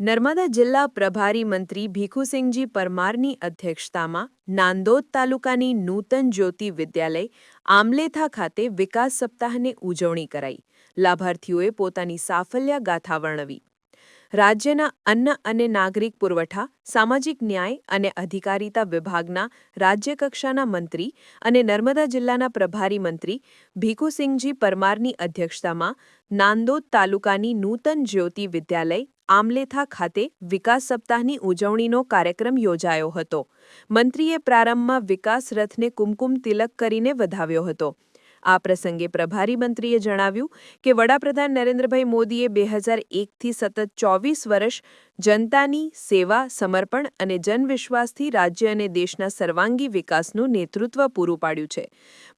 નર્મદા જિલ્લા પ્રભારી મંત્રી ભીખુસિંહજી પરમારની અધ્યક્ષતામાં નાંદોદ તાલુકાની નૂતન જ્યોતિ વિદ્યાલય, આમલેથા ખાતે વિકાસ સપ્તાહની ઉજવણી કરાઈ. લાભાર્થીઓએ પોતાની સાફલ્ય ગાથા વર્ણવી. રાજ્યના અન્ન અને નાગરિક પુરવઠા, સામાજિક ન્યાય અને અધિકારીતા વિભાગના રાજ્યકક્ષાના મંત્રી અને નર્મદા જિલ્લાના પ્રભારી મંત્રી ભીખુસિંહજી પરમારની અધ્યક્ષતામાં નાંદોદ તાલુકાની નૂતન જ્યોતિ વિદ્યાલય આમલેથા ખાતે વિકાસ સપ્તાહની ઉજવણીનો કાર્યક્રમ યોજાયો હતો. મંત્રીએ પ્રારંભમાં વિકાસ રથને કુમકુમ તિલક કરીને વધાવ્યો હતો. આ પ્રસંગે પ્રભારી મંત્રીએ જણાવ્યું કે વડાપ્રધાન નરેન્દ્રભાઈ મોદીએ બે હજાર એકથી સતત ચોવીસ વર્ષ જનતાની સેવા, સમર્પણ અને જનવિશ્વાસથી રાજ્ય અને દેશના સર્વાંગી વિકાસનું નેતૃત્વ પૂરું પાડ્યું છે.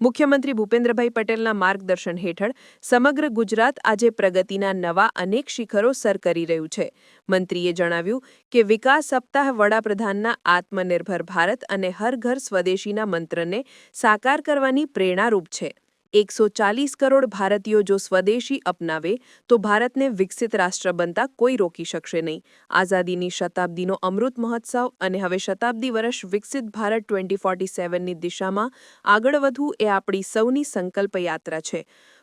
મુખ્યમંત્રી ભૂપેન્દ્રભાઈ પટેલના માર્ગદર્શન હેઠળ સમગ્ર ગુજરાત આજે પ્રગતિના નવા અનેક શિખરો સર કરી રહ્યું છે. મંત્રીએ જણાવ્યું કે વિકાસ સપ્તાહ વડાપ્રધાનના આત્મનિર્ભર ભારત અને હર ઘર સ્વદેશીના મંત્રને સાકાર કરવાની પ્રેરણારૂપ છે. એકસો ચાલીસ કરોડ ભારતીયો જો સ્વદેશી અપનાવે, તો ભારતને વિકસિત રાષ્ટ્ર બનતા કોઈ રોકી શકશે નહીં. આઝાદીની શતાબ્દીનો અમૃત મહોત્સવ અને હવે શતાબ્દી વર્ષ વિકસિત ભારત ટ્વેન્ટી ફોર્ટી સેવનની દિશામાં આગળ વધવું એ આપણી સૌની સંકલ્પ યાત્રા છે.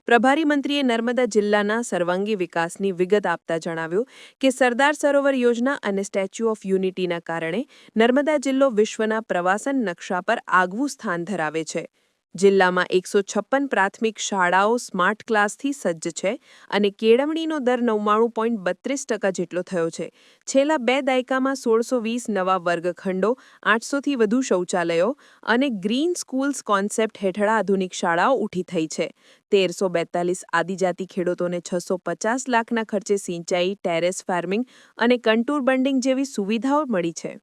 પ્રભારી મંત્રીએ નર્મદા જિલ્લાના સર્વાંગી વિકાસની વિગત આપતા જણાવ્યું કે સરદાર સરોવર યોજના અને સ્ટેચ્યુ ઓફ યુનિટીના કારણે નર્મદા જિલ્લો વિશ્વના પ્રવાસન નકશા પર આગવું સ્થાન ધરાવે છે. જિલ્લામાં એકસો છપ્પન પ્રાથમિક શાળાઓ સ્માર્ટ ક્લાસથી સજ્જ છે અને કેળવણીનો દર નવ્વાણું પોઈન્ટ બત્રીસ ટકા જેટલો થયો છે. છેલ્લા બે દાયકામાં સોળસો વીસ નવા વર્ગખંડો, આઠસોથી વધુ શૌચાલયો અને ગ્રીન સ્કૂલ્સ કોન્સેપ્ટ હેઠળ આધુનિક શાળાઓ ઊઠી થઈ છે. તેરસો બેતાલીસ આદિજાતિ ખેડૂતોને છસો પચાસ લાખના ખર્ચે સિંચાઈ, ટેરેસ ફાર્મિંગ અને કન્ટૂર બંડિંગ જેવી સુવિધાઓ મળી છે.